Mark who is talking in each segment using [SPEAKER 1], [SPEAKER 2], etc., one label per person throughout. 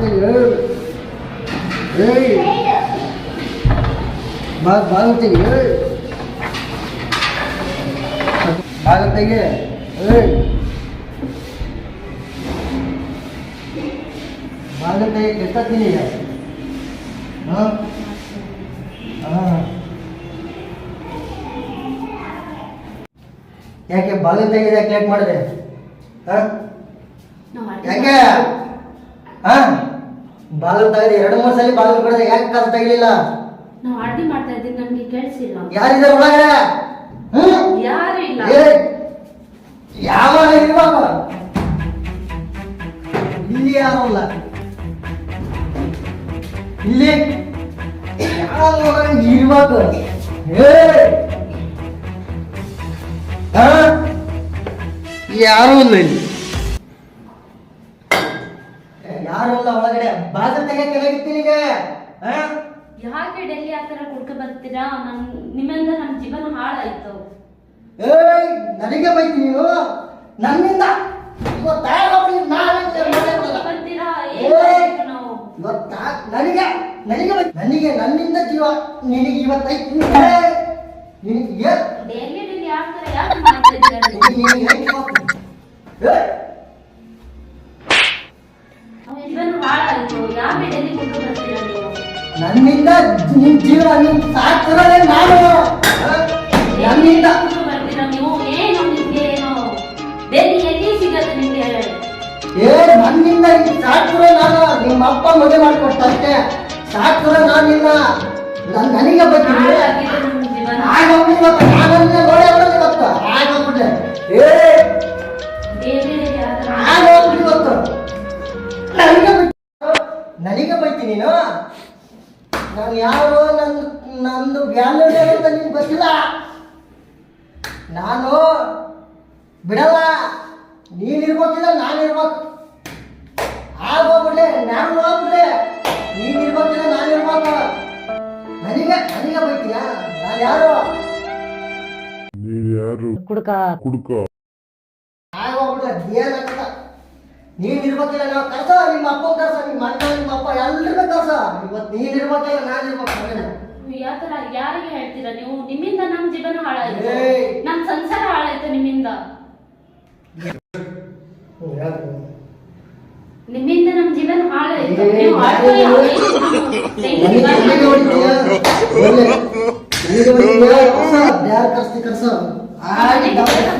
[SPEAKER 1] ದಿಯ ಹೇಳಿ. ಹೇಳಿ. ಬಾಗ್ ಬಾಗುತ್ತೆ ಏ ಬಾಗುತ್ತೆಗೆ ಏಯ್ ಬಾಗುತ್ತೆಗೆ ಕೆತ್ತತ್ತೀನಿ ಹಾಂ? ಹಾಂ. ಯಾಕೆ ಬಾಗಿಲು ತೆಗೆದು ಯಾಕೆ ಮಾಡಿದೆ? ಹಾಂ? ಯಾಕೆ? ಹಾಂ? ಬಾಗಿಲು ತೆಗೆದು ಎರಡು ಮೂರು ಸಲ ಬಾಗಿಲು ಕಡೆದ ಯಾಕೆ ಕಾಲು ತಗಲಿಲ್ಲ?
[SPEAKER 2] ನಾವು ಅಡ್ಡಿ ಮಾಡ್ತಾ ಇದ್ದೀನಿ ನನ್ಗೆ ಕೇಳಿಸಿಲ್ಲ.
[SPEAKER 1] ಯಾರಿದ್ದಾರೆ ಒಳಗಡೆ? ಹ್ಮ್?
[SPEAKER 2] ಯಾರು ಇಲ್ಲ.
[SPEAKER 1] ಏ, ಯಾವ ಇಲ್ಲಿ ಯಾರು ಇಲ್ಲ? ಏ ಹಾ? ಯಾರು ಇಲ್ಲ ಇಲ್ಲಿ ಯಾರು ಇಲ್ಲ ಒಳಗಡೆ ಬಾಗಿಲು ತೆಗೆಯಕ್ಕೆ ಈಗ ಹಾ
[SPEAKER 2] ಯಾಕೆ ಡೆಲ್ಲಿ ಆತರ ತರ ಕುಡ್ಕ ಬರ್ತೀರಾ? ನನ್ ನಿಮ್ಮಿಂದ ನನ್ನ ಜೀವನ ಹಾಳಾಯ್ತು.
[SPEAKER 1] ಏಯ್ ನನಗೆ ಬೈತಿ ನೀನು? ನನ್ನಿಂದ? ನನಗೆ ನನಗೆ ನನಗೆ ನನ್ನಿಂದ ಜೀವ ನಿನಗೆ ಇವತ್ತೈತಿ ನಿನಗೆ
[SPEAKER 2] ಡೆಲ್ಲಿ ಡೆಲ್ಲಿ ತರ ಯಾಕೆ ಮಾಡ್ತಾ ಇದ್ದೀರಾ ನೀವು?
[SPEAKER 1] ನಿನಗೆ ನಿನಗೆ ಐತಿ ಇವತ್ತು. ಏ,
[SPEAKER 2] ಅವ್ನ ಜೀವನ ಹಾಳಾಯ್ತು ಯಾಕೆ ಡೆಲ್ಲಿ ಕುಡ್ಕ ಬರ್ತೀರಾ ನೀವು
[SPEAKER 1] ನನ್ನಿಂದ ನಿಮ್ ಜೀವ ನಿಮ್ ಸಾಕ್ತಿರೋದೇ ನಾನು? ನನ್ನಿಂದ. ಏ ನನ್ನಿಂದ ನಿಮ್ ಸಾಕ್ತಿರೋ ನಾನು. ನಿಮ್ಮ ಅಪ್ಪ ಮದುವೆ ಮಾಡಿಕೊಟ್ಟಷ್ಟೇ ಸಾಕ್ತಿರೋ ನಾನು ನಿನ್ನ ನನ್- ನನಗೆ ಬಗ್ಗೆ
[SPEAKER 2] ಜೀವನ.
[SPEAKER 1] ನಾನಂದ್ರೆ ನೋಡೇ ಬಿಡೋದು ಇವತ್ತು ಆಗೋಗ್ಬಿಟ್ಟೆ ಏ
[SPEAKER 2] ಡೈಲಿ ಡೈಲಿ ಆ ತರ
[SPEAKER 1] ಆಗೋಗ್ಬಿಡಿ ಇವತ್ತು ನನಗೆ ಬೈತಿ ನೀನು? ನಾನು ಯಾರು ನಂದು ನಂದು ವ್ಯಾಲ್ಯೂ ಅಂತ ನಿನ್ಗೆ ಗೊತ್ತಿಲ್ಲ ನಾನು ಬಿಡಲ್ಲ. ನೀನ್ ಇರ್ಬೇಕಿಲ್ಲ ನಾನು ಇರ್ಬೇಕು. ಆಗೋಗ್ಬಿಡ್ಲೆ ನಾನು ಹೋಗ್ಬಿಡ್ಲೆ. ನೀನ್ ಇರ್ಬೇಕಿಲ್ಲ ನಾನು ಇರ್ಬೇಕು. ನನಗೆ ನನಗೆ ಬೈತೀಯಾ? ನಾನು ಯಾರು?
[SPEAKER 3] ನೀನ್ ಯಾರು?
[SPEAKER 4] ಕುಡ್ಕ.
[SPEAKER 3] ಕುಡ್ಕ.
[SPEAKER 1] ಆಗೋಗ್ಬಿಟ್ರೆ ಏನಾಗಲ್ಲ ನೀನ್ ಇರ್ಬೇಕಿಲ್ಲ ನಾವು ಕರ್ಸ ನಿಮ್ಮ ಅಪ್ಪ ಕರ್ಸ ನಿಮ್ಮ ಅಣ್ಣ ನಿಮ್ಮ ಅಪ್ಪ ಎಲ್ರಿಗೂ ಕರ್ಸ ಇವತ್ತು ನೀನ್ ಇರ್ಬೇಕಿಲ್ಲ ನಾನು ಇರ್ಬೇಕು.
[SPEAKER 2] ಯಾವ ಯಾರಿಗೆ ಹೇಳ್ತೀರಾ? ನೀವು ನಿಮ್ಮಿಂದ ನಮ್ ಜೀವನ ಹಾಳಾಯ್ತು.
[SPEAKER 1] ನಮ್ಮ
[SPEAKER 2] ನಮ್ ಸಂಸಾರ ಹಾಳಾಯ್ತು ನಿಮ್ಮಿಂದ. ನಿಮ್ಮಿಂದ ನಮ್ ಜೀವನ ಹಾಳಾಯ್ತು.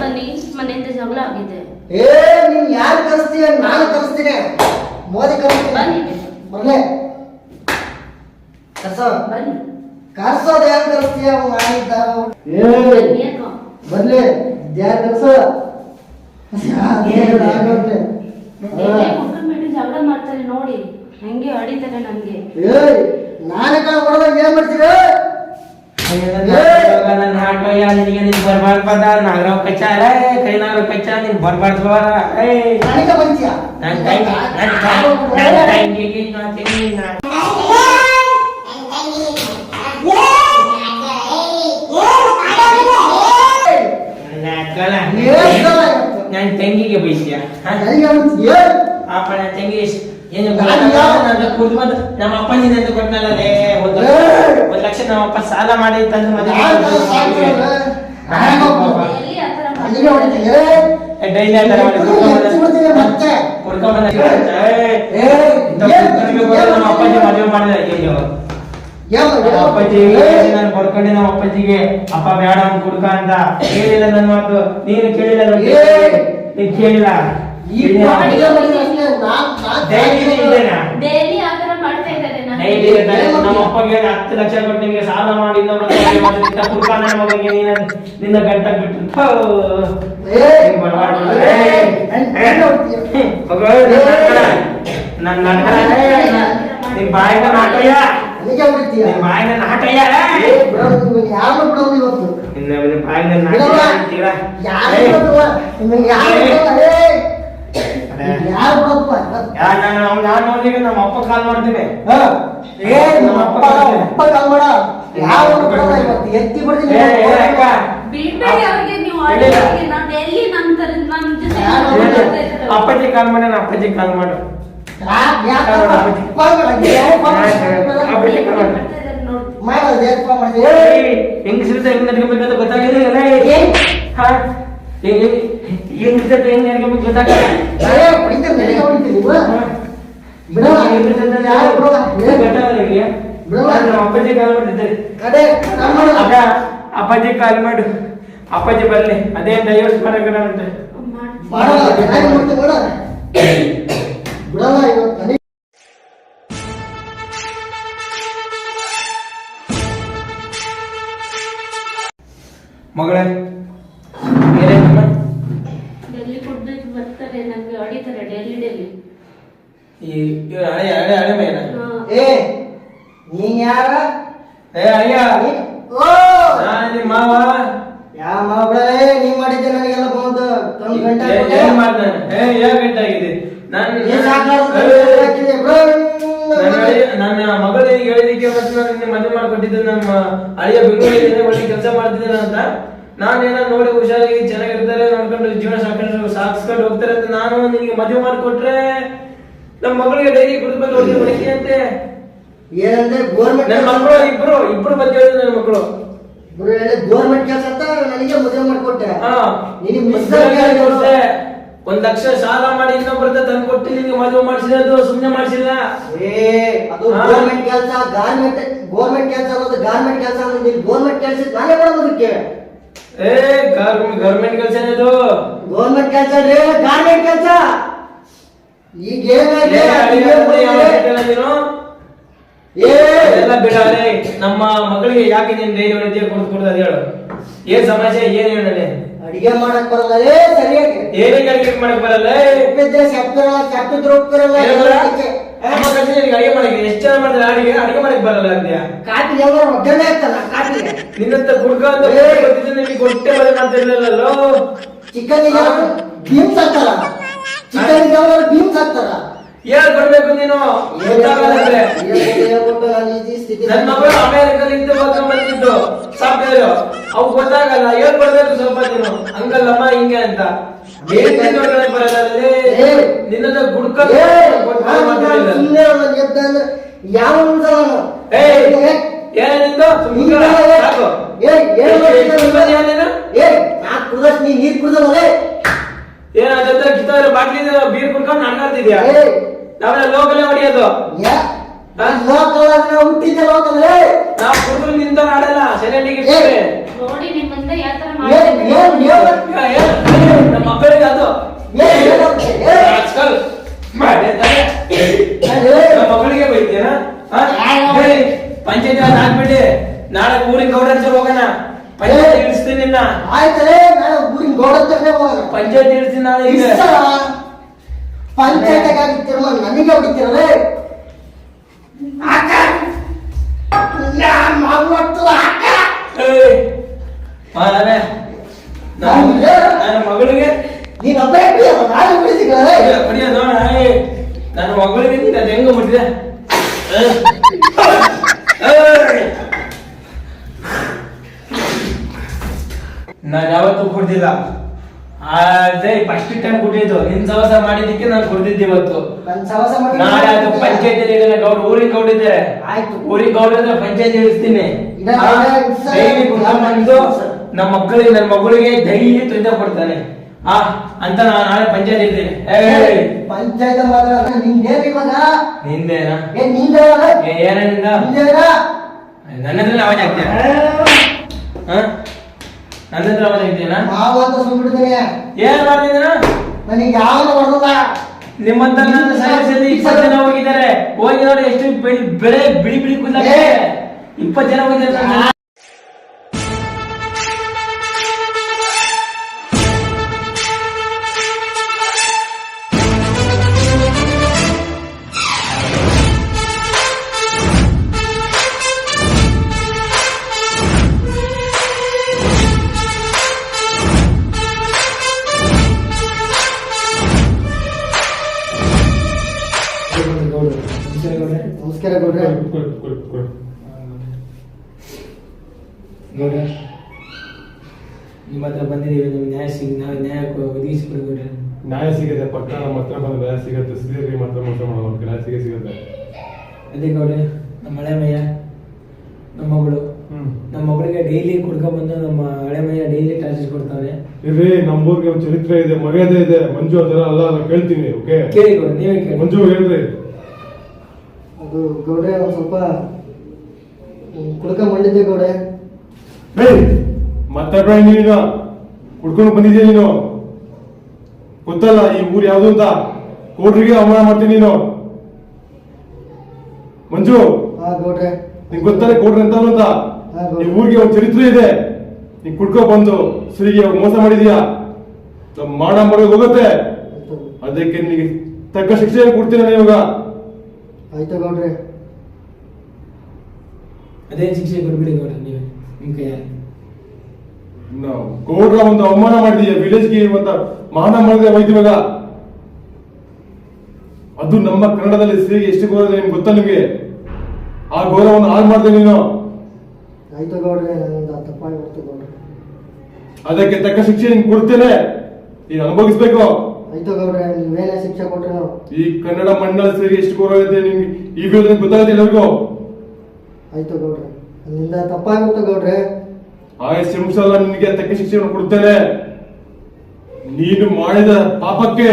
[SPEAKER 2] ಬನ್ನಿ ಮನೆಯಿಂದ ಜಗಳ ಆಗಿದೆ.
[SPEAKER 1] ಏ ನೀನ್ ಯಾರು ಕರೆಸ್ತೀಯ? ನಾನು ಕರೆಸ್ತೀನಿ. ಮೋದಿ ಕರೆಸ್ತೀನಿ.
[SPEAKER 2] ಬನ್ನಿ.
[SPEAKER 1] ಬರ್ಲೆ. ಕರ್ಸೋ.
[SPEAKER 2] ಬನ್ನಿ.
[SPEAKER 1] ಕರ್ಸೋದು ಯಾರು ಕರೆಸ್ತೀಯ?
[SPEAKER 2] ಅಕ್ಕ.
[SPEAKER 1] ಬರ್ಲಿ. ಯಾರು ಕರ್ಸೋ?
[SPEAKER 2] ಜಗಳ ಮಾಡ್ತಾರೆ ನೋಡಿ. ಹಂಗೆ ಹೊಡಿತಾರೆ ನನ್ಗೆ.
[SPEAKER 1] ಏಯ್ ನಾನೇ ಕಾಲ ಹೊಡೆದಾಗ ಏನ್ ಮಾಡ್ತೀರ?
[SPEAKER 5] ನನ್ನ ಹಾಟೋಯ ನಿನಗೆ ನೀನು ಬರ್ಬಾರ್ದು ಪದ ನಾಗರಾವ್ ಕಚ್ಚಾರ ಕೈ ನಾಗರಾವ್ ಕಚ್ಚ ನೀನು ಬರ್ಬಾರ್ದು ಏ
[SPEAKER 1] ನನಗೆ ಬಂತೀಯ
[SPEAKER 5] ನನ್ನ ಕೈ ನನ್ನ ಕೈ ನನ್ನ ಕೈಗೆ ಮಾತೀನಿ ನನ್ನ ತಂಗಿಗೆ ಬೈಸಿಯ
[SPEAKER 1] ನನಗೆ ಬಂತೀಯ
[SPEAKER 5] ಪಾಪ ನನ್ನ ತಂಗಿ ಏನು ನನ್ನ ನಮ್ಮ ಅಪ್ಪನಿಂದ ಅಂತ ಕೊಟ್ಟನಲ್ಲ ಒಂದ್
[SPEAKER 1] ಏಯ್!
[SPEAKER 5] ಒಂದು ಲಕ್ಷ ನಮ್ಮ ಅಪ್ಪ ಸಾಲ ಮಾಡಿ ತಂದು ಡೈಲಿ ಮಾಡಿ ನಮ್ಮ ಅಪ್ಪಾಜಿ ಮದುವೆ ಮಾಡಿದ ಅಯ್ಯೋ ಅಪ್ಪಾಜಿ ನಾನು ಬರ್ಕೊಂಡೆ ನಮ್ಮ ಅಪ್ಪಾಜಿಗೆ. ಅಪ್ಪ ಬೇಡ ಅವ್ನು ಕುಡ್ಕ ಅಂತ. ಕೇಳಿಲ್ಲ ನನ್ನ ಮಾತು. ನೀನು ಕೇಳಿಲ್ಲ! ನೀನ್ ಕೇಳಿಲ್ಲ.
[SPEAKER 1] ನಾನ್
[SPEAKER 5] ಡೈಲಿ ಇದ್ದೇನಾ?
[SPEAKER 2] ಡೈಲಿ ಆ ತರ ಮಾಡ್ತಾ ಇದ್ದಾರೆ
[SPEAKER 5] ಡೈಲಿ ಇರ್ತಾರೆ. ನಮ್ಮ ಅಪ್ಪಗೆ ಹತ್ತು ಲಕ್ಷ ಕೊಟ್ಟು ನಿಮಗೆ ಸಾಲ ಮಾಡಿ ನನ್ನ ಮಗನಿಗೆ ನೀನು ನಿನ್ನ ಗಂಟ ಬಿಟ್ಟು. ನನ್ನ. ನಿನ್ ಬಾಯಿಗ ನಾಟಯ್ಯ. ನಿನ್ ಬಾಯಿಗ ನಾಟಯ್ಯ.
[SPEAKER 1] ಯಾರು ಬಿಡೋದು ಇವನು ಇವತ್ತು?
[SPEAKER 5] ನಿನ್ನ ನಿನ್ನ ನಾಟಯ್ಯ ಅಂತೀರಾ?
[SPEAKER 1] ಯಾರು! ಯಾರು
[SPEAKER 5] ನೋಡಿದ್ರೆ ನಮ್ಮ ಅಪ್ಪ ಕಾಲ್ ಮಾಡ್ತೀವಿ.
[SPEAKER 1] ಹಾ? ಏ, ನಮ್ಮ ಅಪ್ಪ ಅಪ್ಪ ಕಾಲ್ ಮಾಡ. ಯಾರು ಬಿಡಲ್ಲ ಇವತ್ತು ಎತ್ತಿ ಬಿಡ್ತೀನಿ.
[SPEAKER 2] ಬಿಡ್ಬೇಡಿ ಅವ್ರಿಗೆ ನೀವು ತರ ಜೊತೆ.
[SPEAKER 5] ಅಪ್ಪಾಜಿ ಕಾಲ್ ಮಾಡಿ ನಾನು ಅಪ್ಪಾಜಿ ಕಾಲ್ ಮಾಡು.
[SPEAKER 1] ಯಾವ
[SPEAKER 5] ಹೆಂಗಸ್ರಿದ್ರೆ ಹೆಂಗ್ ನಡ್ಕೊಬೇಕಂತ ಗೊತ್ತಾಗಿದೆ ಅಲ್ಲ
[SPEAKER 1] ಏನ್?
[SPEAKER 5] ಹಾ ಹೆಂಗ್ ಹೆಂಗಸ್ರಿದ್ರೆ ಹೆಂಗ್ ನಡ್ಕೊಬೇಕು ಗೊತ್ತಾಗಲ್ಲ
[SPEAKER 1] ಏ, ಹೊಡಿತಾರೆ, ನನಗೆ ಹೊಡಿತೀರಿ ನೀವು? ಬಿಡಲ್ಲ. ಯಾರು ಬಿಡಲ್ಲ? ಏ, ಬಿಡಲ್ಲ.
[SPEAKER 5] ಅಪ್ಪಾಜಿ ಕಾಲ್ ಮಾಡಿದ್ದೆ ಅಕ್ಕ ಅಪ್ಪಾಜಿ ಕಾಲ್ ಮಾಡು ಅಪ್ಪಾಜಿ ಬರ್ಲಿ ಅದೇ ಡೈವರ್ಸ್ ಮಾಡಕ್ಕೆ.
[SPEAKER 1] ಬಿಡಲ್ಲ
[SPEAKER 5] ಮಗಳೇ
[SPEAKER 2] ಬರ್ತಾರೆ ನನ್ಗೆ ಹೊಡಿತಾರೆ ಡೈಲಿ ಡೆಲ್ಲಿ
[SPEAKER 5] ಈ ಇವ್ರ ಮೈನ.
[SPEAKER 1] ಏ ನೀನ್ ಯಾರ?
[SPEAKER 5] ಏ ಅಯ್ಯ
[SPEAKER 1] ಓ!
[SPEAKER 5] ನಾನು ನಿಮ್ಮ ಮಾವ.
[SPEAKER 1] ಯಾವ ಮಾವಗಳೇ ನೀ ಮಾಡಿದ್ದೆ ನನಗೆಲ್ಲ ಬಂದು ಒಂದು ಗಂಟೆ
[SPEAKER 5] ಏ-
[SPEAKER 1] ಕೊಟ್ಟೆ.
[SPEAKER 5] ಏನ್ ಮಾಡ್ದೆ? ಏ ಏನ್ ಗಂಟಾಗಿದೆ ನಾನು
[SPEAKER 1] ಏನ್ ಹಾಕಿದೆ, ಬ್ರೋ.
[SPEAKER 5] ನನ್ನ ಮಗಳಿಗೆ ಹೇಳಿದಕ್ಕೆ ಮತ್ತೆ ನಾನು ನಿನ್ನೆ ಮದುವೆ ಮಾಡಿಕೊಟ್ಟಿದ್ದು ನಮ್ಮ ಅಳಿಯ ಬೆಂಗಳೂರಿನಲ್ಲಿ ಒಳ್ಳೆ ಕೆಲಸ ಮಾಡ್ತಿದ್ದೇನೆ ಅಂತ ನಾನೇನ ನೋಡಿ ಹುಷಾರಾಗಿ ಚೆನ್ನಾಗಿರ್ತಾರೆ ನೋಡ್ಕೊಂಡು ಜೀವನ ಸಾಕೊಂಡು ಸಾಕ್ಸ್ಕೊಂಡು ಹೋಗ್ತಾರೆ ಅಂತ ನಾನು ನಿನಗೆ ಮದುವೆ ಮಾಡಿಕೊಟ್ರೆ ನಮ್ಮ ಮಗಳಿಗೆ ಡೈರಿ ಕುಡಿದ್ಬೇಕು ಹೋಗಿ ಹೊಡಿತೀನಿ ಅಂತೆ.
[SPEAKER 1] ಏನಂದ್ರೆ ಗೋರ್ಮೆಂಟ್
[SPEAKER 5] ನನ್ನ ಮಕ್ಕಳು ಇಬ್ರು ಇಬ್ರು ಬಗ್ಗೆ ನನ್ನ ಮಕ್ಕಳು.
[SPEAKER 1] ಗೋರ್ಮೆಂಟ್ ಕೆಲಸ ಅಂತ ನನಗೆ ಮದುವೆ ಮಾಡ್ಕೊಟ್ಟೆ.
[SPEAKER 5] ಹಾ.
[SPEAKER 1] ನಿನಗೆ ಮಿಸ್.
[SPEAKER 5] ಒಂದ್ ಲಕ್ಷ ಸಾಲ ಮಾಡಿ ಇನ್ನೊಬ್ಬರದ ತಂದು ಕೊಟ್ಟು ನಿಮ್ಗೆ ಮದುವೆ ಮಾಡಿಸಿರೋದು ಸುಮ್ಮನೆ ಮಾಡಿಸಿಲ್ಲ.
[SPEAKER 1] ಏ ಅದು. ಗೋರ್ಮೆಂಟ್ ಕೆಲಸ ಗಾರ್ಮೆಂಟ್ ಗೋರ್ಮೆಂಟ್ ಕೆಲಸ ಅನ್ನೋದು ಗಾರ್ಮೆಂಟ್ ಕೆಲಸ ಅನ್ನೋದು ನೀನು ಗೋರ್ಮೆಂಟ್ ಕೆಲಸ ನಾನೇ ಮಾಡೋದಕ್ಕೆ
[SPEAKER 5] ಏ ಗವರ್ಮೆಂಟ್ ಕೆಲಸ ಇದು?
[SPEAKER 1] ಗೋರ್ಮೆಂಟ್ ಕೆಲಸ ರೀ ಗಾರ್ಮೆಂಟ್ ಕೆಲಸ. ಈಗ ಏನಾಗಿದೆ
[SPEAKER 5] ಏ,
[SPEAKER 1] ಅದು
[SPEAKER 5] ಅಳಿಯ
[SPEAKER 1] ಏನ್
[SPEAKER 5] ಮುಂದೆ ಯಾವ
[SPEAKER 1] ಬಂದಿದೆ?
[SPEAKER 5] ಸಿಕ್ಕಲ್ಲ ನೀನು?
[SPEAKER 1] ಏ
[SPEAKER 5] ಎಲ್ಲ ಬಿಡಾರೆ ನಮ್ಮ ಮಗಳಿಗೆ ಯಾಕೆ ನೀನ್ ಡೈಲಿ ಹೊಡಿತೀಯ ಕೊಡ್ತು ಕೊಡ್ದು ಅದ ಹೇಳು. ಏನ್ ಸಮಸ್ಯೆ ಏನ್ ಹೇಳಲೆ
[SPEAKER 1] ಅಡಿಗೆ ಮಾಡಕ್ ಬರಲ್ಲ ಏ ಸರಿಯಾಗಿ.
[SPEAKER 5] ಏನೇ ಅಡಿಗೆ ಮಾಡಕ್ ಬರಲ್ಲ? ಏ,
[SPEAKER 1] ಸಪ್ತರ ಸಪ್ಪಿರಲ್ಲ
[SPEAKER 5] ಏನ್ ಅಡಿಗೆ ಮಾಡಕ್ಕೆ ಎಷ್ಟು ಜನ ಮಾಡಿದ್ರೆ ಅಡಿಗೆ? ಅಡಿಗೆ ಮಾಡಕ್ ಬರಲ್ಲ ಅಂದ್ಯಾ?
[SPEAKER 1] ಕಾಟಿ ಯಾವ ಒಗ್ಗರಣೆ ಆಗ್ತಲ್ಲ ಕಾಟಿ
[SPEAKER 5] ನಿನ್ನಂತ ಕುಡ್ಕ ಅಂತ. ಗೊತ್ತಿದ್ರೆ ನಿನಗೆ ಕೊಟ್ಟೆ ಮದುವೆ ಮಾಡ್ತಿರ್ಲಿಲ್ಲಲ್ಲೋ
[SPEAKER 1] ಚಿಕನ್ ಬೀಮ್ಸ್ ಹಾಕ್ತಾರ? ಚಿಕನ್ ಬೀಮ್ಸ್ ಹಾಕ್ತಾರ?
[SPEAKER 5] ಏನ್ ಕೊಡ್ಬೇಕು ನೀನು? ನನ್ನ ಮಗಳು ಅಮೆರಿಕದಲ್ಲಿ ಇದ್ದು ಓದ್ಕೊಂಡ್ ಬಂದಿದ್ದು ಸಾಫ್ಟ್ವೇರ್ ಅವು ಗೊತ್ತಾಗಲ್ಲ. ಹೇಳ್ಕೊಡ್ಬೇಕು ಸ್ವಲ್ಪ ನೀನು? ಹಂಗಲ್ಲಮ್ಮ ಹಿಂಗೆ ಅಂತ.
[SPEAKER 1] ಯಾವ ನೀರ್ ಕುಡ್ದಲ್ಲ
[SPEAKER 5] ಏನ್ ಅದಂತ ಕಿತ್ತಾದ್ರೆ ಬಾಟ್ಲಿ ಬೀರ್ ಕುಡ್ಕೊಂಡು ನಡ್ಕಾಡ್ತಿದ್ಯಾ
[SPEAKER 1] ಏ
[SPEAKER 5] ನಾವೆಲ್ಲ ಲೋಕಲೇ ಹೊಡಿಯೋದು
[SPEAKER 1] ಲೋಕಲ್ ಹುಟ್ಟಿದ್ದೆ ಲೋಕಲ್
[SPEAKER 5] ನಾವು ಕೊಟ್ಟಿದ್ದು ನಿನ್ ಸವಸ ಮಾಡಿದಕ್ಕೆ ನಾನು ಕೊಡ್ತಿದ್ದೆ ಇವತ್ತು.
[SPEAKER 1] ನನ್ನ ಸವಸ ಮಾಡಿ
[SPEAKER 5] ನಾಳೆ ಅದು ಪಂಚಾಯತ್ ಗೌಡ ಊರಿಗೆ ಗೌಡಿದ್ದಾರೆ.
[SPEAKER 1] ಆಯ್ತು.
[SPEAKER 5] ಊರಿಗೆ ಗೌಡ ಪಂಚಾಯತಿ ಇಳಿಸ್ತೀನಿ. ಬಂದು ನಮ್ಮ ಮಕ್ಕಳಿಗೆ ನನ್ನ ಮಗಳಿಗೆ ಡೈಲಿ ತೊಂದರೆ ಕೊಡ್ತಾನೆ. ಆ ಅಂತ ನಾನು ನಾಳೆ ಪಂಚಾಯತ್ ಇರ್ತೀನಿ.
[SPEAKER 1] ಪಂಚಾಯತ್ ಮಾತ್ರ ನಿಂದೇನು ಇವಾಗ
[SPEAKER 5] ನಿಂದೇನಾ?
[SPEAKER 1] ಏನ್ನಿಂದ
[SPEAKER 5] ಏ- ಏನಿಂದ
[SPEAKER 1] ನಿಂದೇನ?
[SPEAKER 5] ನನ್ನ ಹತ್ರ ಅವಾಜ್ ಆಗ್ತೀಯ ಹಾ? ನನ್ನ ಹತ್ರ ಅವಾಜ್ ಆಗ್ತೀಯನಾ
[SPEAKER 1] ಮಾವ ಅಂತ ಸುಮ್ಬಿಡ್ತೀನಿ
[SPEAKER 5] ಏನ್ ಮಾಡ್ತಿದ್ದೀನ
[SPEAKER 1] ನನಗೆ ಯಾವ್ದು ಹೊಡೆದಲ್ಲ
[SPEAKER 5] ನಿಮ್ಮಂತ ನನ್ನ ಸರ್ವಿಸಲ್ಲಿ ಇಪ್ಪತ್ತು ಜನ ಹೋಗಿದ್ದಾರೆ. ಹೋಗಿ ನೋಡಿ ಎಷ್ಟು ಬೆಳಿ- ಬೆಳೆ ಬಿಳಿ ಕೂದಲ. ಇಪ್ಪತ್ತು ಜನ ಹೋಗಿದ್ದಾರೆ. ನಿಮ್ಮ ಹತ್ರ ಬಂದಿದ್ದೀವಿ ನಮ್ಗೆ ನ್ಯಾಯ ಸಿಗ್ ನಾವು ನ್ಯಾಯ ಒದಗಿಸಿಕೊಡಿ ಗೌಡ
[SPEAKER 3] ನ್ಯಾಯ ಸಿಗುತ್ತೆ ಪಕ್ಕ ನಮ್ಮ ಹತ್ರ ಬಂದ ನ್ಯಾಯ ಸಿಗುತ್ತೆ ಸಿದ್ಧಿ ಮಾತ್ರ ಮೋಸ ಮಾಡೋ ನ್ಯಾಯ ಸಿಗೇ ಸಿಗುತ್ತೆ.
[SPEAKER 5] ಅದೇ ಗೌಡ ನಮ್ಮ ಹಳೆ ಮಯ್ಯ ನಮ್ಮ ಮಗಳು. ನಮ್ಮ ಮಗಳಿಗೆ ಡೈಲಿ ಕುಡ್ಕೊಂಬಂದು ನಮ್ಮ ಹಳೆ ಮಯ್ಯ ಡೈಲಿ ಟಾರ್ಚರ್ ಕೊಡ್ತಾನೆ
[SPEAKER 3] ಇರ್ರಿ ನಮ್ಮೂರ್ಗೆ ಒಂದು ಚರಿತ್ರೆ ಇದೆ ಮರ್ಯಾದೆ ಇದೆ. ಮಂಜು ಅದರ ಅಲ್ಲ ನಾನು ಕೇಳ್ತೀನಿ ಓಕೆ?
[SPEAKER 5] ಕೇಳಿ ಗೌಡ ನೀವೇ ಕೇಳಿ.
[SPEAKER 3] ಮಂಜು ಹೇಳ್ರಿ.
[SPEAKER 1] ಅದು ಗೌಡ ಸ್ವಲ್ಪ ಕುಡ್ಕೊ ಮಾಡಿದ್ದೆ
[SPEAKER 3] ಏಯ್ ಮಾತಾಡ್ಬೇಡ ನೀನು? ಕುಡ್ಕೊಂಡು ಬಂದಿದ್ಯಾ ನೀನು? ಗೊತ್ತಲ್ಲ ಈ ಊರು ಯಾವುದು ಅಂತ? ಕೋಟ್ರಿಗೆ ಅವಮಾನ ಮಾಡ್ತೀನಿ ನೀನು. ಮಂಜು
[SPEAKER 1] ಹಾ ಗೌಡ್ರೆ
[SPEAKER 3] ನಿಂಗೆ ಗೊತ್ತಲ್ಲ ಕೋಟ್ರಿ ಅಂತ ಅಂತ
[SPEAKER 1] ಹಾ.
[SPEAKER 3] ಈ ಊರಿಗೆ ಒಂದು ಚರಿತ್ರೆ ಇದೆ. ನೀನ್ ಕುಡ್ಕೊ ಬಂದು ಸರಿಗೆ ಮೋಸ ಮಾಡಿದ್ಯಾ? ನಮ್ಮ ಮಾಡ ಮರಗೆ ಹೋಗುತ್ತೆ. ಅದಕ್ಕೆ ನಿನಗೆ ತಕ್ಕ ಶಿಕ್ಷೆ ಕೊಡ್ತೀನಿ ನಾನು ಇವಾಗ.
[SPEAKER 1] ಆಯ್ತಾ ಗೌಡ್ರೆ
[SPEAKER 5] ಅದೇ ಶಿಕ್ಷೆ ಕೊಡ್ಬಿಡಿ ಗೌಡ್ರೆ ನಾವು
[SPEAKER 3] ಗೌಡ್ರ ಒಂದು ಅವಮಾನ ಮಾಡಿದೀಯ ವಿಲೇಜ್ಗೆ ಒಂದು ಮಾನ ಮಾಡಿದೆ ಹೋಯ್ತು ಇವಾಗ ಅದು ನಮ್ಮ ಕನ್ನಡದಲ್ಲಿ ಸ್ತ್ರೀಗೆ ಎಷ್ಟು ಗೌರವ ನಿಮ್ಗೆ ಗೊತ್ತಾ ನಿಮ್ಗೆ? ಆ ಗೌರವವನ್ನು ಹಾಳು ಮಾಡಿದೆ ನೀನು.
[SPEAKER 1] ಆಯ್ತು ಗೌಡ್ರೆ ನನ್ನಿಂದ ತಪ್ಪಾಗಿ ಗೌಡ್ರೆ.
[SPEAKER 3] ಅದಕ್ಕೆ ತಕ್ಕ ಶಿಕ್ಷೆ ನಿಂಗೆ ಕೊಡ್ತೇನೆ. ನೀನು ಅನುಭವಿಸ್ಬೇಕು.
[SPEAKER 1] ಆಯ್ತು ಗೌಡ್ರೆ ನೀವೇನೇ ಶಿಕ್ಷೆ ಕೊಟ್ರೆ ನಾವು
[SPEAKER 3] ಈ ಕನ್ನಡ ಮಣ್ಣಲ್ಲಿ ಸೇರಿ ಎಷ್ಟು ಗೌರವ ಇದೆ ನಿಮ್ಗೆ? ಈ ವಿಡಿಯೋ ಗೊತ್ತಾಗುತ್ತೆ ಎಲ್ಲರಿಗೂ.
[SPEAKER 1] ಆಯ್ತು ಗೌಡ್ರೆ. ನನ್ನಿಂದ ತಪ್ಪಾಗುತ್ತೆ ಗೌಡ್ರೆ.
[SPEAKER 3] ಆಯಸ್ ನಿಮಿಷಲ್ಲ ನಿನಗೆ ತಕ್ಕ ಶಿಕ್ಷೆಯನ್ನು ಕೊಡ್ತೇನೆ ನೀನು ಮಾಡಿದ ಪಾಪಕ್ಕೆ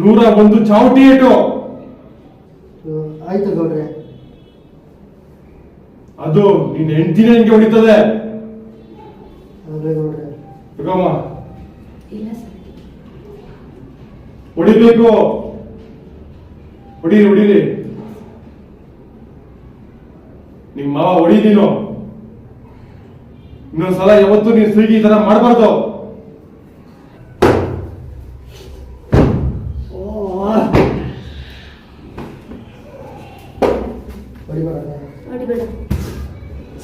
[SPEAKER 3] ನೂರ ಒಂದು ಚಾವಟಿ ಏಟು
[SPEAKER 1] ಆಯ್ತು ಗೌಡ್ರೆ.
[SPEAKER 3] ಅದು ನಿನ್ನ ಹೆಂಡತಿನೇ ಹೆಂಗೆ ಹೊಡಿತದೆ?
[SPEAKER 1] ಗೌಡ್ರೆ.
[SPEAKER 3] ತಗೊಮ್ಮ
[SPEAKER 2] ಇಲ್ಲ ಸರ್.
[SPEAKER 3] ಹೊಡಿಬೇಕು. ಹೊಡೀರಿ ಹೊಡೀರಿ. ನಿಮ್ಮ ಮಾವ ಹೊಡಿ ನೀನು ಇನ್ನೊಂದ್ಸಲ ಯಾವತ್ತು ನೀನು ಸ್ವೀಗಿ ಈ ತರ ಮಾಡಬಾರ್ದು.
[SPEAKER 1] ಹೊಡಿಬೇಡ
[SPEAKER 2] ಹೊಡಿಬೇಡ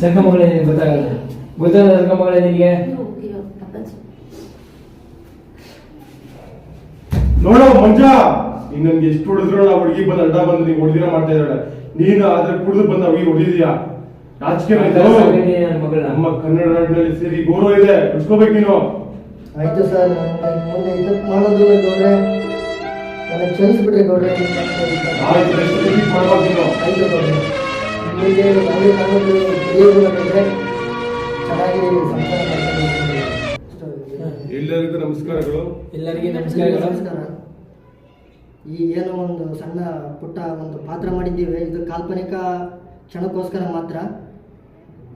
[SPEAKER 5] ಸರ್ಕ ಮಗಳೇ ನಿನಗೆ ಗೊತ್ತಾಗಲ್ಲ. ಗೊತ್ತಾಗಲ್ಲ ಸರ್ಕ ಮಗಳೇ ನಿನಗೆ?
[SPEAKER 3] ನೋಡು ಮಂಜ ನೀನ್ ಎಷ್ಟು ಹುಡುಗರು ಹುಡುಗಿ ಬಂದು ಅಡ್ಡ ಬಂದು ನೀವು ಹೊಡೆದಿರ ಮಾಡ್ತಾ ಇದ್ದಾಳೆ. ನೀನು ಅದ್ರ ಕುಡಿದು ಬಂದ ಹುಡುಗಿ ಹೊಡಿದೀಯಾ? ರಾಜಕೀಯ ನಮ್ಮ ಕನ್ನಡ ನಾಡಿನಲ್ಲಿ ಸೇರಿ ಗೌರವ ಇದೆ. ಉಳಿಸ್ಕೋಬೇಕು ನೀನು.
[SPEAKER 1] ಆಯ್ತು ಸರ್ ಮುಂದೆ ಇದಕ್ಕೆ ಮಾಡೋದಿಲ್ಲ ಗೌಡ್ರೆ. ನನಗೆ ಕ್ಷಮಿಸ್ಬಿಟ್ರಿ ಗೌಡ್ರೆ.
[SPEAKER 3] ಆಯ್ತು
[SPEAKER 1] ಗೌಡ್ರೆ. ಚೆನ್ನಾಗಿ ಸಂಸಾರ
[SPEAKER 3] ಎಲ್ಲರಿಗೂ ನಮಸ್ಕಾರಗಳು.
[SPEAKER 5] ಎಲ್ಲರಿಗೂ ನಮಸ್ಕಾರಗಳು.
[SPEAKER 1] ನಮಸ್ಕಾರ. ಈ ಏನೋ ಒಂದು ಸಣ್ಣ ಪುಟ್ಟ ಒಂದು ಪಾತ್ರ ಮಾಡಿದ್ದೀವಿ. ಇದು ಕಾಲ್ಪನಿಕ ಕ್ಷಣಕ್ಕೋಸ್ಕರ ಮಾತ್ರ.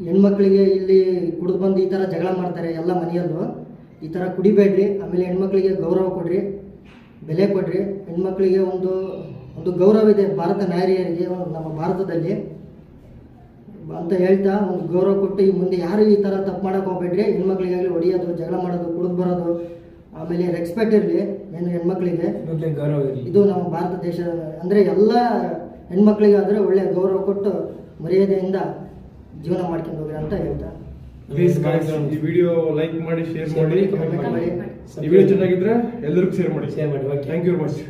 [SPEAKER 1] ಹೆಣ್ಮಕ್ಳಿಗೆ ಇಲ್ಲಿ ಕುಡಿದು ಬಂದು ಈ ಥರ ಜಗಳ ಮಾಡ್ತಾರೆ ಎಲ್ಲ ಮನೆಯಲ್ಲೂ. ಈ ಥರ ಕುಡಿಬೇಡ್ರಿ, ಆಮೇಲೆ ಹೆಣ್ಮಕ್ಳಿಗೆ ಗೌರವ ಕೊಡ್ರಿ, ಬೆಲೆ ಕೊಡ್ರಿ. ಹೆಣ್ಮಕ್ಳಿಗೆ ಒಂದು ಒಂದು ಗೌರವ ಇದೆ ಭಾರತ ನಾರಿಯರಿಗೆ ನಮ್ಮ ಭಾರತದಲ್ಲಿ. ಅಂತ ಹೇಳ್ತಾ ಒಂದು ಗೌರವ ಕೊಟ್ಟು ಈ ಮುಂದೆ ಯಾರು ಈ ಥರ ತಪ್ಪು ಮಾಡಕ್ಕೆ ಹೋಗ್ಬೇಡ್ರಿ. ಹೆಣ್ಮಕ್ಳಿಗಾಗಲಿ ಹೊಡಿಯೋದು, ಜಗಳ ಮಾಡೋದು, ಕುಡಿದು ಬರೋದು ಆಮೇಲೆ ರೆಸ್ಪೆಕ್ಟ್ ಇರಲಿ ಏನು ಹೆಣ್ಮಕ್ಳಿಗೆ.
[SPEAKER 5] ಮಕ್ಳಿಗೆ ಗೌರವ ಇರಲಿ.
[SPEAKER 1] ಇದು ನಮ್ಮ ಭಾರತ ದೇಶ ಅಂದರೆ ಎಲ್ಲ ಹೆಣ್ಮಕ್ಳಿಗೆ ಆದರೆ ಒಳ್ಳೆಯ ಗೌರವ ಕೊಟ್ಟು ಮರ್ಯಾದೆಯಿಂದ ಜೀವನ ಮಾಡ್ಕೊಂಡು ಹೋಗ್ರಿ ಅಂತ ಹೇಳ್ತಾ.
[SPEAKER 3] ಪ್ಲೀಸ್ ಈ ವಿಡಿಯೋ ಲೈಕ್ ಮಾಡಿ ಶೇರ್ ಮಾಡಿ
[SPEAKER 5] ಕಮೆಂಟ್
[SPEAKER 1] ಮಾಡಿ.
[SPEAKER 3] ಈ ವಿಡಿಯೋ ಚೆನ್ನಾಗಿದ್ರೆ ಎಲ್ಲರಿಗೂ ಶೇರ್ ಮಾಡಿ.
[SPEAKER 5] ಶೇರ್ ಮಾಡಿ, okay
[SPEAKER 3] thank you very much